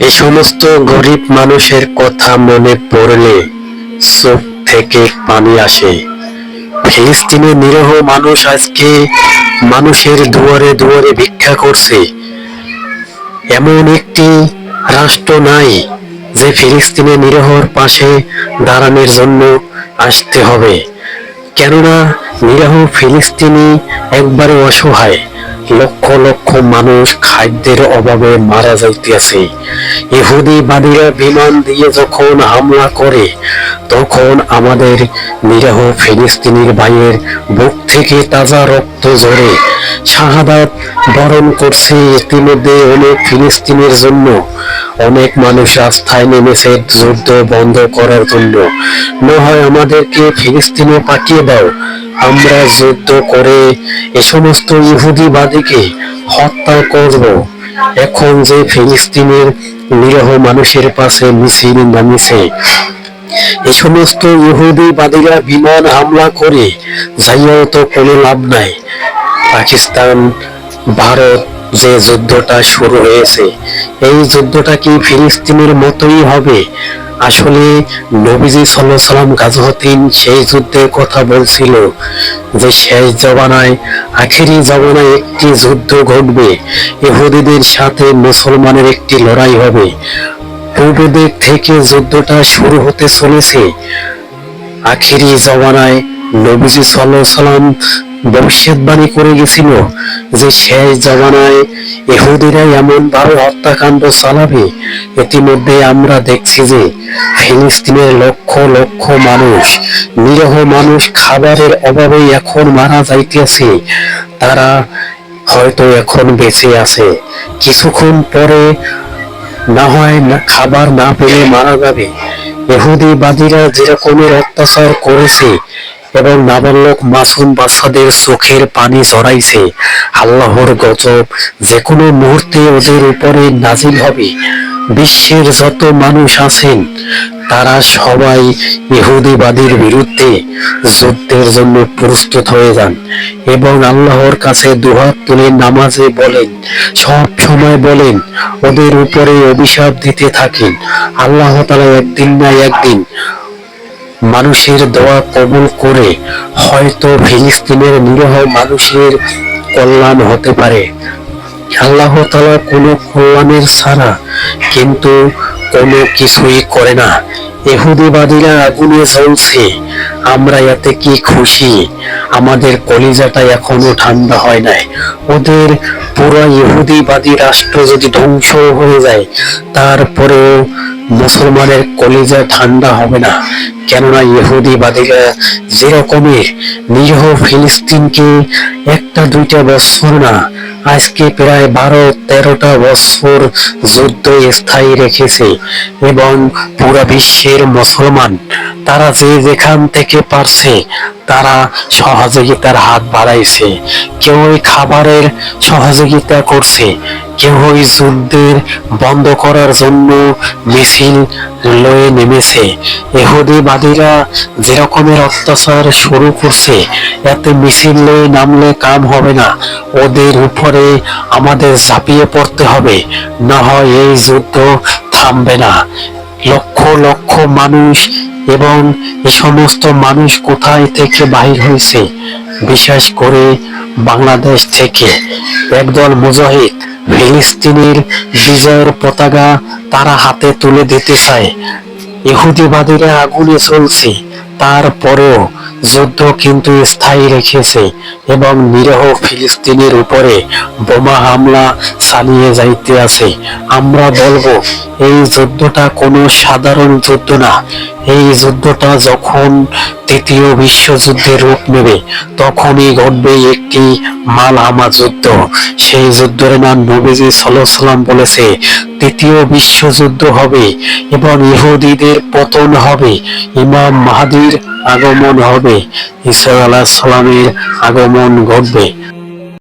এ সমস্ত গরিব মানুষের কথা মনে পড়লে চোখ থেকে পানি আসে। ফিলিস্তিনে নিরহ মানুষ আজকে মানুষের দুয়ারে দুয়ারে ভিক্ষা করছে। এমন একটি রাষ্ট্র নাই যে ফিলিস্তিনে নিরহর পাশে দাঁড়ানোর জন্য আসতে হবে। কেননা নিরহ ফিলিস্তিনি একবারে অসহায়। লক্ষ লক্ষ মানুষ খাদ্যের অভাবে মারা যাইতেছে। ইহুদিবাদীরা বিমান দিয়ে যখন হামলা করে, তখন আমাদের নিরহ ফিলিস্তিনির ভাইয়ের বুক থেকে তাজা রক্ত ঝরে। শাহাদাত বরণ করছে ইতিমধ্যে অনেক ফিলিস্তিনের জন্য। অনেক মানুষ রাস্তায় নেমেছে যুদ্ধ বন্ধ করার জন্য। না হয় আমাদেরকে ফিলিস্তিনে পাঠিয়ে দাও। আমরা যুদ্ধ করে এ সমস্ত ইহুদিবাদীকে হত্যা করব। এখন যে ফিলিস্তিনের নিরহ মানুষের পাশে মিছিল নামিছে এ সমস্ত ইহুদিবাদীরা বিমান হামলা করে যাইয়াও তো কোনো লাভ নাই। পাকিস্তান, ভারত যে যুদ্ধটা শুরু হয়েছে, এই যুদ্ধটা কি ফিলিস্তিনের মতোই হবে? আসলে নবীজি সাল্লাহ সাল্লাম গাজহতিন সেই যুদ্ধের কথা বলছিল যে শেষ জবানায় আখেরি জবানায় একটি যুদ্ধ ঘটবে। ইহুদিদের সাথে মুসলমানের একটি লড়াই হবে। পূর্ব থেকে যুদ্ধটা শুরু হতে চলেছে। আখেরি জমানায় নবীজি সাল্লাহ সাল্লাম ভবিষ্যৎবাণী করে গেছিল যে শেষ জমানায় ইহুদিরা এমন ভাবে হত্যাকাণ্ড চালাবে, ইতিমধ্যে আমরা দেখছি যে ফিলিস্তিনের লক্ষ লক্ষ মানুষ, নিরহ মানুষ খাবারের অভাবে এখন মারা যাইতেছে। তারা হয়তো এখন বেঁচে আছে। কিছুক্ষণ পরে না হয় না খাবার না পেলে মারা যাবে। ইহুদিবাদীরা যেরকমের অত্যাচার করেছে এবং নাবালক মাসুম বাচ্চাদের চোখের পানি জড়াইছে। আল্লাহর গজব যে কোনো মুহূর্তে ওদের উপরে নাজিল হবে। বিশ্বের যত মানুষ আছেন, তারা সবাই ইহুদিবাদীর বিরুদ্ধে যুদ্ধের জন্য প্রস্তুত হয়ে যান এবং আল্লাহর কাছে দুহাত তুলে নামাজে বলেন, সব সময় বলেন, ওদের উপরে অভিশাপ দিতে থাকেন। আল্লাহ তালা একদিন না একদিন মানুষের দোয়া কবুল করে হয়তো ফিলিস্তিনের নিরহ মানুষের কল্যাণ হতে পারে। আল্লাহ তালা কোনো কল্যাণের ছাড়া কিন্তু কোনো কিছুই করে না। এহুদিবাদীরা আগুনে জ্বলছে। আমরা এতে কি খুশি? আমাদের কলিজাটা এখনও ঠান্ডা হয় নাই। ওদের পুরো ইহুদিবাদী রাষ্ট্র যদি ধ্বংস হয়ে যায়, তারপরেও মুসলমানের কলিজা ঠান্ডা হবে না। কেননা ইহুদিবাদীরা যেরকমের নিরহ ফিলিস্তিনকে একটা দুইটা বছর না, আজকে প্রায় বারো, তেরোটা বছর যুদ্ধ স্থায়ী রেখেছে এবং পুরো বিশ্বের মুসলমান, তারা যে যেখান থেকে পারছে, তারা সহযোগিতার হাত বাড়াইছে। কেউ খাবারের সহযোগিতা করছে কেউ ওই যুদ্ধের বন্ধ করার জন্য মিছিল লয়ে নেমেছে। এহুদিবাদীরা যেরকমের অত্যাচার শুরু করছে, এতে মিছিল লয়ে নামলে কাম হবে না। ওদের উপরে আমাদের ঝাঁপিয়ে পড়তে হবে, না হয় এই যুদ্ধ থামবে না। লক্ষ লক্ষ মানুষ এবং এ সমস্ত মানুষ কোথায় থেকে বাহির হয়েছে? বিশেষ করে বাংলাদেশ থেকে একদল মুজাহিদ ফিলিস্তিনের বিজয়ের পতাকা তারা হাতে তুলে দিতে চায়। ইহুদিবাদীরা আগুনে চলছে তারপরেও যুদ্ধ কিন্তু স্থায়ী রেখেছে এবং নিরহ ফিলিস্তিনের উপরে বোমা হামলা চালিয়ে যাইতে আছে। আমরা বলব, এই যুদ্ধটা কোনো সাধারণ যুদ্ধ না। এই যুদ্ধটা যখন তৃতীয় বিশ্বযুদ্ধের রূপ নেবে, তখনই ঘটবে একটি মালহামা যুদ্ধ সেই যুদ্ধের নাম নবীজি সাল্লাম বলেছে তৃতীয় বিশ্বযুদ্ধ হবে এবং ইহুদিদের পতন হবে, ইমাম মাহাদির আগমন হবে ইসা আলাহ সালামের আগমন ঘটবে।